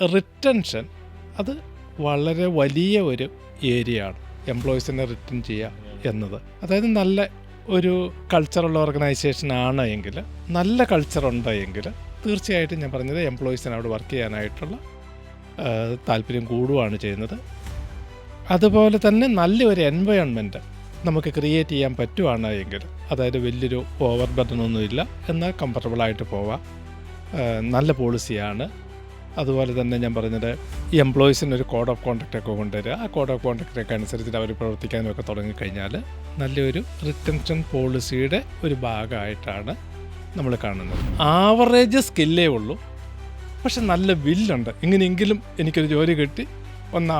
Retention അത് വളരെ വലിയ ഒരു ഏരിയ ആണ് എംപ്ലോയീസിനെ റിട്ടേൺ ചെയ്യുക എന്നത്. അതായത് നല്ല ഒരു കൾച്ചറുള്ള ഓർഗനൈസേഷൻ ആണ് എങ്കിൽ നല്ല കൾച്ചർ ഉണ്ട് എങ്കിൽ തീർച്ചയായിട്ടും ഞാൻ പറഞ്ഞത് എംപ്ലോയീസിന് അവിടെ വർക്ക് ചെയ്യാനായിട്ടുള്ള താല്പര്യം കൂടുകയാണ് ചെയ്യുന്നത്. അതുപോലെ തന്നെ നല്ലൊരു എൻവയോൺമെന്റ് നമുക്ക് ക്രിയേറ്റ് ചെയ്യാൻ പറ്റുവാണ് എങ്കിൽ അതായത് വലിയൊരു ഓവർ ബർഡനൊന്നുമില്ല എന്നാൽ കംഫർട്ടബിളായിട്ട് പോവാം. നല്ല പോളിസിയാണ് അതുപോലെ തന്നെ ഞാൻ പറഞ്ഞത് ഈ എംപ്ലോയീസിന് ഒരു കോഡ് ഓഫ് കോണ്ടക്റ്റ് ഒക്കെ കൊണ്ടുവരിക. ആ കോഡ് ഓഫ് കോൺടാക്റ്റൊക്കെ അനുസരിച്ചിട്ട് അവർ പ്രവർത്തിക്കാനും ഒക്കെ തുടങ്ങിക്കഴിഞ്ഞാൽ നല്ലൊരു റിട്ടൻഷൻ പോളിസിയുടെ ഒരു ഭാഗമായിട്ടാണ് നമ്മൾ കാണുന്നത്. ആവറേജ് സ്കില്ലേ ഉള്ളൂ. പക്ഷെ നല്ല വില്ലുണ്ട്. എങ്ങനെയെങ്കിലും എനിക്കൊരു ജോലി കിട്ടി ഒന്ന്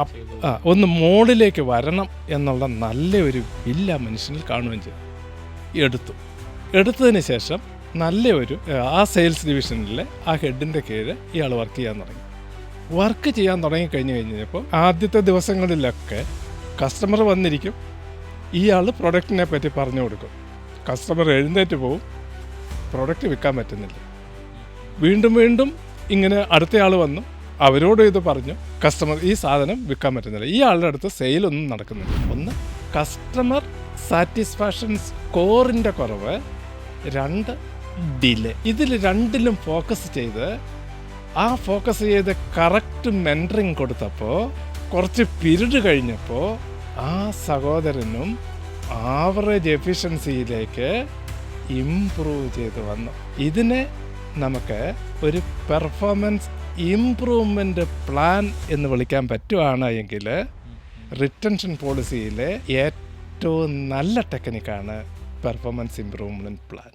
ഒന്ന് മോളിലേക്ക് വരണം എന്നുള്ള നല്ലൊരു വില്ല മനുഷ്യനിൽ കാണുകയും ചെയ്തു. എടുത്തു. എടുത്തതിന് ശേഷം നല്ല ഒരു ആ സെയിൽസ് ഡിവിഷനിലെ ആ ഹെഡിന്റെ കീഴിൽ ഇയാൾ വർക്ക് ചെയ്യാൻ തുടങ്ങി. വർക്ക് ചെയ്യാൻ തുടങ്ങി കഴിഞ്ഞ് കഴിഞ്ഞപ്പോൾ ആദ്യത്തെ ദിവസങ്ങളിലൊക്കെ കസ്റ്റമർ വന്നിരിക്കും. ഇയാൾ പ്രൊഡക്റ്റിനെ പറ്റി പറഞ്ഞു കൊടുക്കും. കസ്റ്റമർ എഴുന്നേറ്റ് പോവും. പ്രൊഡക്റ്റ് വിൽക്കാൻ പറ്റുന്നില്ല. വീണ്ടും വീണ്ടും ഇങ്ങനെ അടുത്തയാൾ വന്നു. അവരോട് ഇത് പറഞ്ഞു കസ്റ്റമർ ഈ സാധനം വിൽക്കാൻ പറ്റുന്നില്ല. ഈ ആളുടെ അടുത്ത് സെയിലൊന്നും നടക്കുന്നില്ല. ഒന്ന് കസ്റ്റമർ സാറ്റിസ്ഫാക്ഷൻ സ്കോറിന്റെ കുറവ്. രണ്ട് ഡിലേ. ഇതിൽ രണ്ടിലും ഫോക്കസ് ചെയ്ത് ആ ഫോക്കസ് ചെയ്ത് കറക്റ്റ് മെന്ററിങ് കൊടുത്തപ്പോൾ കുറച്ച് പിരീഡ് കഴിഞ്ഞപ്പോൾ ആ സഹോദരനും ആവറേജ് എഫിഷ്യൻസിയിലേക്ക് ഇംപ്രൂവ് ചെയ്ത് വന്നു. ഇതിനെ നമുക്ക് ഒരു പെർഫോമൻസ് ഇംപ്രൂവ്മെന്റ് പ്ലാൻ എന്ന് വിളിക്കാൻ പറ്റുവാണ് എങ്കിൽ റിട്ടൻഷൻ പോളിസിയിലെ ഏറ്റവും നല്ല ടെക്നിക്കാണ് പെർഫോമൻസ് ഇംപ്രൂവ്മെന്റ് പ്ലാൻ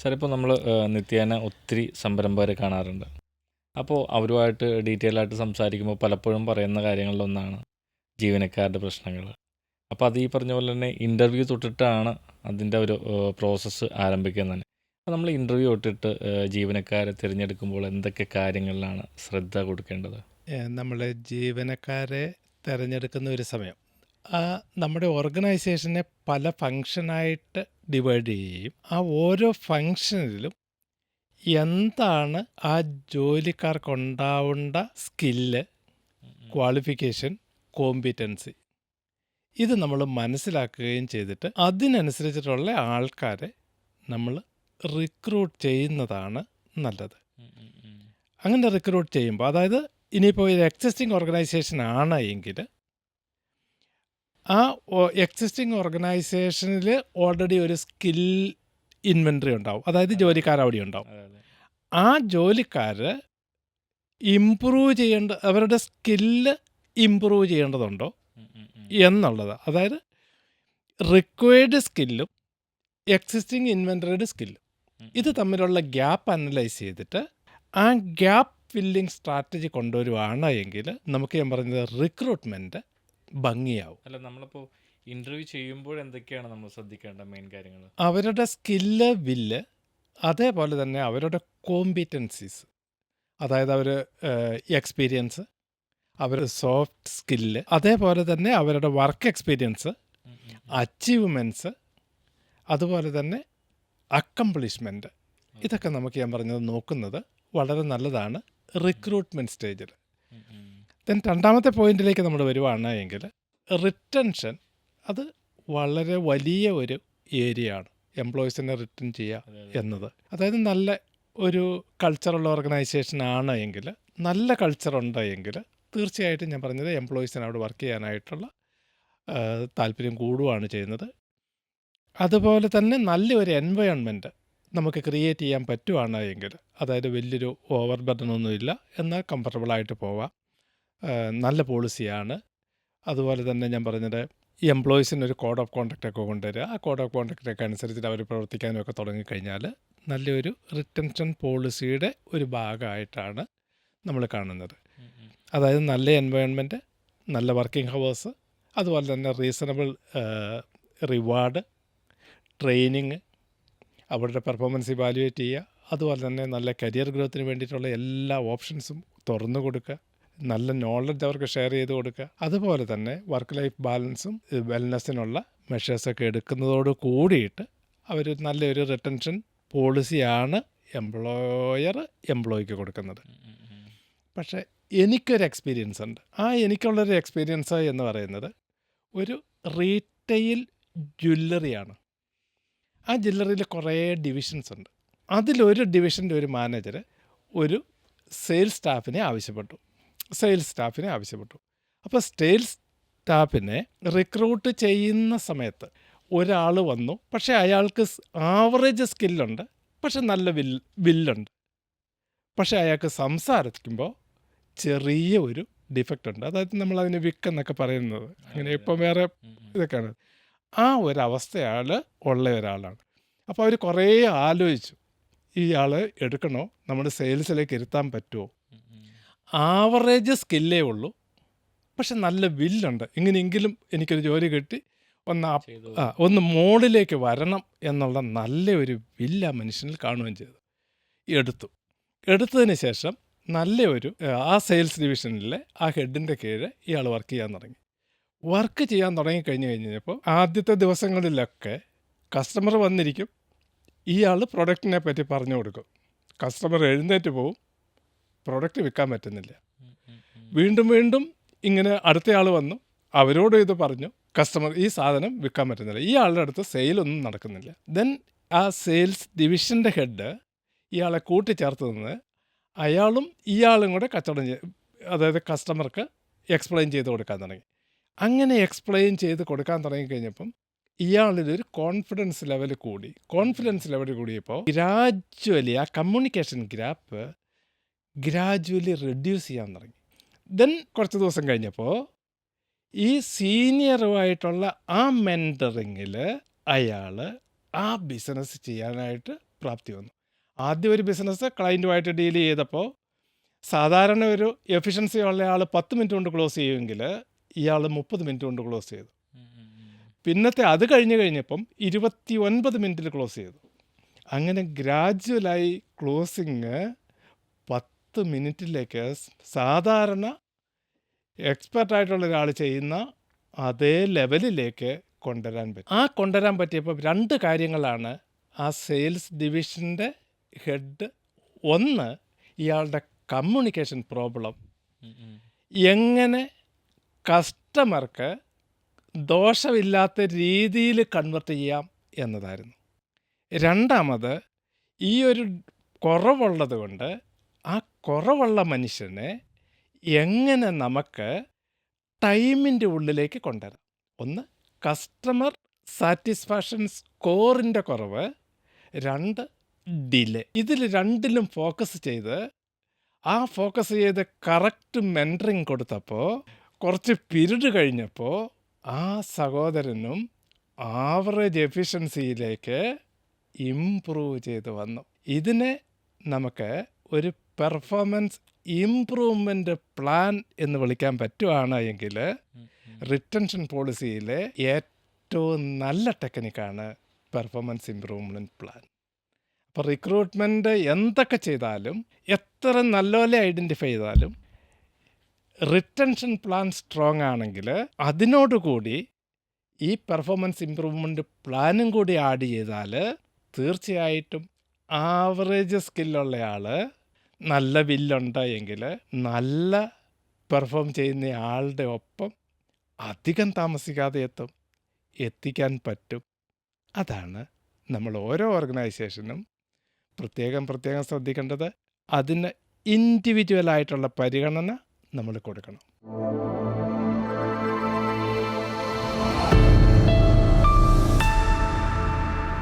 സാർ നമ്മൾ നിത്യേന ഒത്തിരി സംരംഭകരെ കാണാറുണ്ട്. അപ്പോൾ അവരുമായിട്ട് ഡീറ്റെയിൽ ആയിട്ട് സംസാരിക്കുമ്പോൾ പലപ്പോഴും പറയുന്ന കാര്യങ്ങളിലൊന്നാണ് ജീവനക്കാരുടെ പ്രശ്നങ്ങൾ അപ്പോൾ അത് ഈ പറഞ്ഞ പോലെ തന്നെ ഇന്റർവ്യൂ തൊട്ടിട്ടാണ് അതിന്റെ ഒരു പ്രോസസ്സ് ആരംഭിക്കുന്നത് തന്നെ. അപ്പോൾ നമ്മൾ ഇന്റർവ്യൂ തൊട്ടിട്ട് ജീവനക്കാരെ തിരഞ്ഞെടുക്കുമ്പോൾ എന്തൊക്കെ കാര്യങ്ങളിലാണ് ശ്രദ്ധ കൊടുക്കേണ്ടത്? നമ്മൾ ജീവനക്കാരെ തിരഞ്ഞെടുക്കുന്ന ഒരു സമയം. നമ്മുടെ ഓർഗനൈസേഷനെ പല ഫങ്ഷനായിട്ട് ഡിവൈഡ് ചെയ്യുകയും ആ ഓരോ ഫങ്ഷനിലും എന്താണ് ആ ജോലിക്കാർക്കുണ്ടാവേണ്ട സ്കില്ല് ക്വാളിഫിക്കേഷൻ കോമ്പിറ്റൻസി. ഇത് നമ്മൾ മനസ്സിലാക്കുകയും ചെയ്തിട്ട് അതിനനുസരിച്ചിട്ടുള്ള ആൾക്കാരെ നമ്മൾ റിക്രൂട്ട് ചെയ്യുന്നതാണ് നല്ലത്. അങ്ങനെ റിക്രൂട്ട് ചെയ്യുമ്പോൾ അതായത് ഇനിയിപ്പോൾ ഒരു എക്സിസ്റ്റിംഗ് ഓർഗനൈസേഷൻ ആണ് എങ്കിൽ ആ എക്സിസ്റ്റിംഗ് ഓർഗനൈസേഷനിൽ ഓൾറെഡി ഒരു സ്കിൽ ഇൻവെന്ററി ഉണ്ടാവും. അതായത് ജോലിക്കാർ അവിടെ ഉണ്ടാവും. ആ ജോലിക്കാർ ഇമ്പ്രൂവ് ചെയ്യേണ്ട അവരുടെ സ്കില്ല് ഇമ്പ്രൂവ് ചെയ്യേണ്ടതുണ്ടോ. എന്നുള്ളത്. അതായത് റിക്വയർഡ് സ്കില്ലും എക്സിസ്റ്റിംഗ് ഇൻവെന്ററിയുടെ സ്കില്ലും ഇത് തമ്മിലുള്ള ഗ്യാപ്പ് അനലൈസ് ചെയ്തിട്ട് ആ ഗ്യാപ്പ് ഫില്ലിംഗ് സ്ട്രാറ്റജി കൊണ്ടുവരുവാണ് എങ്കിൽ നമുക്ക് ഞാൻ പറഞ്ഞത് റിക്രൂട്ട്മെന്റ് ഭംഗിയാവും. അല്ല നമ്മളിപ്പോൾ ഇന്റർവ്യൂ ചെയ്യുമ്പോൾ എന്തൊക്കെയാണ് നമ്മൾ ശ്രദ്ധിക്കേണ്ട മെയിൻ കാര്യങ്ങൾ അവരുടെ സ്കില്ല് വില്ല് അതേപോലെ തന്നെ അവരുടെ കോമ്പിറ്റൻസീസ് അതായത് അവർ എക്സ്പീരിയൻസ് അവർ സോഫ്റ്റ് സ്കില്ല് അതേപോലെ തന്നെ അവരുടെ വർക്ക് എക്സ്പീരിയൻസ് അച്ചീവ്മെന്റ്സ് അതുപോലെ തന്നെ അക്കംപ്ലിഷ്മെന്റ് ഇതൊക്കെ നമുക്ക് ഞാൻ പറഞ്ഞത് നോക്കുന്നത് വളരെ നല്ലതാണ് റിക്രൂട്ട്മെന്റ് സ്റ്റേജിൽ ദെൻ രണ്ടാമത്തെ പോയിന്റിലേക്ക് നമ്മൾ വരുവാണ് എങ്കിൽ റിട്ടൻഷൻ അത് വളരെ വലിയ ഒരു ഏരിയ ആണ്. എംപ്ലോയീസിനെ റിട്ടേൺ ചെയ്യുക എന്നത്. അതായത് നല്ല ഒരു കൾച്ചറുള്ള ഓർഗനൈസേഷൻ ആണ് എങ്കിൽ നല്ല കൾച്ചർ ഉണ്ട് എങ്കിൽ തീർച്ചയായിട്ടും ഞാൻ പറഞ്ഞത് എംപ്ലോയീസിന് അവിടെ വർക്ക് ചെയ്യാനായിട്ടുള്ള താല്പര്യം കൂടുകയാണ് ചെയ്യുന്നത്. അതുപോലെ തന്നെ നല്ലൊരു എൻവയോൺമെന്റ് നമുക്ക് ക്രിയേറ്റ് ചെയ്യാൻ പറ്റുവാണ് എങ്കിൽ അതായത് വലിയൊരു ഓവർ ബർഡനൊന്നുമില്ല എന്നാൽ കംഫർട്ടബിളായിട്ട് പോവാം. നല്ല പോളിസിയാണ്. അതുപോലെ തന്നെ ഞാൻ പറഞ്ഞത് ഈ എംപ്ലോയീസിന് ഒരു കോഡ് ഓഫ് കോണ്ടക്റ്റ് ഒക്കെ കൊണ്ടുവരിക. ആ കോഡ് ഓഫ് കോണ്ടക്റ്റൊക്കെ അനുസരിച്ചിട്ട് അവർ പ്രവർത്തിക്കാനും ഒക്കെ തുടങ്ങിക്കഴിഞ്ഞാൽ നല്ലൊരു റിട്ടൻഷൻ പോളിസിയുടെ ഒരു ഭാഗമായിട്ടാണ് നമ്മൾ കാണുന്നത്. അതായത് നല്ല എൻവയോൺമെന്റ് നല്ല വർക്കിംഗ് ഹവേഴ്സ് അതുപോലെ തന്നെ റീസണബിൾ റിവാർഡ് ട്രെയിനിങ് അവരുടെ പെർഫോമൻസ് ഇവാലുവേറ്റ് ചെയ്യുക അതുപോലെ തന്നെ നല്ല കരിയർ ഗ്രോത്തിന് വേണ്ടിയിട്ടുള്ള എല്ലാ ഓപ്ഷൻസും തുറന്നു കൊടുക്കുക. നല്ല നോളജ് അവർക്ക് ഷെയർ ചെയ്ത് കൊടുക്കുക. അതുപോലെ തന്നെ വർക്ക് ലൈഫ് ബാലൻസും വെൽനെസ്സിനുള്ള മെഷേഴ്സൊക്കെ എടുക്കുന്നതോട് കൂടിയിട്ട് അവർ നല്ലൊരു റിട്ടൻഷൻ പോളിസിയാണ് എംപ്ലോയർ എംപ്ലോയിക്ക് കൊടുക്കുന്നത്. പക്ഷേ എനിക്കൊരു എക്സ്പീരിയൻസ് ഉണ്ട്. ആ എനിക്കുള്ളൊരു എക്സ്പീരിയൻസ് എന്ന് പറയുന്നത് ഒരു റീറ്റെയിൽ ജ്വല്ലറിയാണ് ആ ജ്വല്ലറിയിൽ കുറേ ഡിവിഷൻസ് ഉണ്ട്. അതിലൊരു ഡിവിഷന്റെ ഒരു മാനേജർ ഒരു സെയിൽസ് സ്റ്റാഫിനെ ആവശ്യപ്പെട്ടു. സെയിൽസ് സ്റ്റാഫിനെ ആവശ്യപ്പെട്ടു. അപ്പോൾ സെയിൽസ് സ്റ്റാഫിനെ റിക്രൂട്ട് ചെയ്യുന്ന സമയത്ത് ഒരാൾ വന്നു. പക്ഷേ അയാൾക്ക് ആവറേജ് സ്കില്ലുണ്ട്. പക്ഷെ നല്ല വിൽ വില്ലുണ്ട്. പക്ഷേ അയാൾക്ക് സംസാരിക്കുമ്പോൾ ചെറിയ ഒരു ഡിഫക്റ്റ് ഉണ്ട്. അതായത് നമ്മൾ അതിന് വിക്ക് എന്നൊക്കെ പറയുന്നത്. അങ്ങനെ ഇപ്പം വേറെ ഇതൊക്കെയാണ്. ആ ഒരവസ്ഥയാൾ ഉള്ള ഒരാളാണ്. അപ്പോൾ അവർ കുറേ ആലോചിച്ചു. ഇയാൾ എടുക്കണോ? നമ്മുടെ സെയിൽസിലേക്ക് ഇരുത്താൻ പറ്റുമോ? ആവറേജ് സ്കില്ലേ ഉള്ളൂ. പക്ഷെ നല്ല വില്ലുണ്ട്. ഇങ്ങനെയെങ്കിലും എനിക്കൊരു ജോലി കിട്ടി. ഒന്ന് ആ ഒന്ന് മോളിലേക്ക് വരണം എന്നുള്ള നല്ല ഒരു വില്ല മനുഷ്യനിൽ കാണുകയും ചെയ്തു. എടുത്തു. എടുത്തതിന് ശേഷം നല്ല ഒരു ആ സെയിൽസ് ഡിവിഷനിലെ ആ ഹെഡിന്റെ കീഴ് ഇയാൾ വർക്ക് ചെയ്യാൻ തുടങ്ങി. വർക്ക് ചെയ്യാൻ തുടങ്ങി കഴിഞ്ഞ് കഴിഞ്ഞപ്പോൾ ആദ്യത്തെ ദിവസങ്ങളിലൊക്കെ കസ്റ്റമർ വന്നിരിക്കും. ഇയാൾ പ്രൊഡക്റ്റിനെ പറ്റി പറഞ്ഞു കൊടുക്കും. കസ്റ്റമർ എഴുന്നേറ്റ് പോവും. പ്രൊഡക്റ്റ് വിൽക്കാൻ പറ്റുന്നില്ല. വീണ്ടും വീണ്ടും ഇങ്ങനെ അടുത്തയാൾ വന്നു. അവരോട് ഇത് പറഞ്ഞു കസ്റ്റമർ ഈ സാധനം വിൽക്കാൻ പറ്റുന്നില്ല. ഈ ആളുടെ അടുത്ത് സെയിലൊന്നും നടക്കുന്നില്ല. ദെൻ ആ സെയിൽസ് ഡിവിഷന്റെ ഹെഡ് ഇയാളെ കൂട്ടിച്ചേർത്ത് നിന്ന് അയാളും ഇയാളും കൂടെ കച്ചവടം ചെയ്ത് അതായത് കസ്റ്റമർക്ക് എക്സ്പ്ലെയിൻ ചെയ്ത് കൊടുക്കാൻ തുടങ്ങി. അങ്ങനെ എക്സ്പ്ലെയിൻ ചെയ്ത് കൊടുക്കാൻ തുടങ്ങി കഴിഞ്ഞപ്പം ഇയാളിലൊരു കോൺഫിഡൻസ് ലെവൽ കൂടി. കോൺഫിഡൻസ് ലെവൽ കൂടിയപ്പോൾ ഗ്രാജ്വലി ആ കമ്മ്യൂണിക്കേഷൻ ഗ്യാപ്പ് ഗ്രാജ്വലി റെഡ്യൂസ് ചെയ്യാൻ തുടങ്ങി. ദെൻ കുറച്ച് ദിവസം കഴിഞ്ഞപ്പോൾ ഈ സീനിയറുമായിട്ടുള്ള ആ മെന്ററിങ്ങിൽ അയാൾ ആ ബിസിനസ് ചെയ്യാനായിട്ട് പ്രാപ്തി വന്നു. ആദ്യം ഒരു ബിസിനസ് ക്ലയന്റുമായിട്ട് ഡീൽ ചെയ്തപ്പോൾ സാധാരണ ഒരു എഫിഷ്യൻസി ഉള്ള ആൾ പത്ത് മിനിറ്റ് കൊണ്ട് ക്ലോസ് ചെയ്യുമെങ്കിൽ ഇയാൾ മുപ്പത് മിനിറ്റ് കൊണ്ട് ക്ലോസ് ചെയ്തു. പിന്നത്തെ അത് കഴിഞ്ഞ് കഴിഞ്ഞപ്പം ഇരുപത്തി ഒൻപത് മിനിറ്റിൽ ക്ലോസ് ചെയ്തു. അങ്ങനെ ഗ്രാജുവലായി ക്ലോസിങ് പത്ത് മിനിറ്റിലേക്ക് സാധാരണ എക്സ്പെർട്ടായിട്ടുള്ള ഒരാൾ ചെയ്യുന്ന അതേ ലെവലിലേക്ക് കൊണ്ടുവരാൻ പറ്റും. ആ കൊണ്ടുവരാൻ പറ്റിയപ്പോൾ രണ്ട് കാര്യങ്ങളാണ് ആ സെയിൽസ് ഡിവിഷന്റെ ഹെഡ്. ഒന്ന് ഇയാളുടെ കമ്മ്യൂണിക്കേഷൻ പ്രോബ്ലം. എങ്ങനെ കസ്റ്റമർക്ക് ദോഷമില്ലാത്ത രീതിയിൽ കൺവെർട്ട് ചെയ്യാം എന്നതായിരുന്നു. രണ്ടാമത് ഈ ഒരു കുറവുള്ളത് കൊണ്ട് കുറവുള്ള മനുഷ്യനെ എങ്ങനെ നമുക്ക് ടൈമിന്റെ ഉള്ളിലേക്ക് കൊണ്ടുവരാം? ഒന്ന് കസ്റ്റമർ സാറ്റിസ്ഫാക്ഷൻ സ്കോറിന്റെ കുറവ്. രണ്ട് ഡിലേ ഇതിൽ രണ്ടിലും ഫോക്കസ് ചെയ്ത് ആ ഫോക്കസ് ചെയ്ത് കറക്റ്റ് മെന്ററിങ് കൊടുത്തപ്പോൾ കുറച്ച് പിരീഡ് കഴിഞ്ഞപ്പോൾ ആ സഹോദരനും ആവറേജ് എഫിഷ്യൻസിയിലേക്ക് ഇംപ്രൂവ് ചെയ്ത് വന്നു. ഇതിനെ നമുക്ക് ഒരു പെർഫോമൻസ് ഇംപ്രൂവ്മെന്റ് പ്ലാൻ എന്ന് വിളിക്കാൻ പറ്റുവാണ് എങ്കിൽ റിട്ടൻഷൻ പോളിസിയിലെ ഏറ്റവും നല്ല ടെക്നിക്കാണ് പെർഫോമൻസ് ഇംപ്രൂവ്മെന്റ് പ്ലാൻ അപ്പോൾ റിക്രൂട്ട്മെന്റ് എന്തൊക്കെ ചെയ്താലും എത്ര നല്ലപോലെ ഐഡന്റിഫൈ ചെയ്താലും റിട്ടൻഷൻ പ്ലാൻ സ്ട്രോങ് ആണെങ്കിൽ അതിനോടുകൂടി ഈ പെർഫോമൻസ് ഇമ്പ്രൂവ്മെന്റ് പ്ലാനും കൂടി ആഡ് ചെയ്താൽ തീർച്ചയായിട്ടും ആവറേജ് സ്കില്ലുള്ള ആൾ നല്ല വില്ലുണ്ട് എങ്കിൽ നല്ല പെർഫോം ചെയ്യുന്ന ആളുടെ ഒപ്പം അധികം താമസിക്കാതെ എത്തും എത്തിക്കാൻ പറ്റും. അതാണ് നമ്മൾ ഓരോ ഓർഗനൈസേഷനും പ്രത്യേകം പ്രത്യേകം ശ്രദ്ധിക്കേണ്ടത്. അതിന് ഇൻഡിവിജ്വലായിട്ടുള്ള പരിഗണന നമ്മൾ കൊടുക്കണം.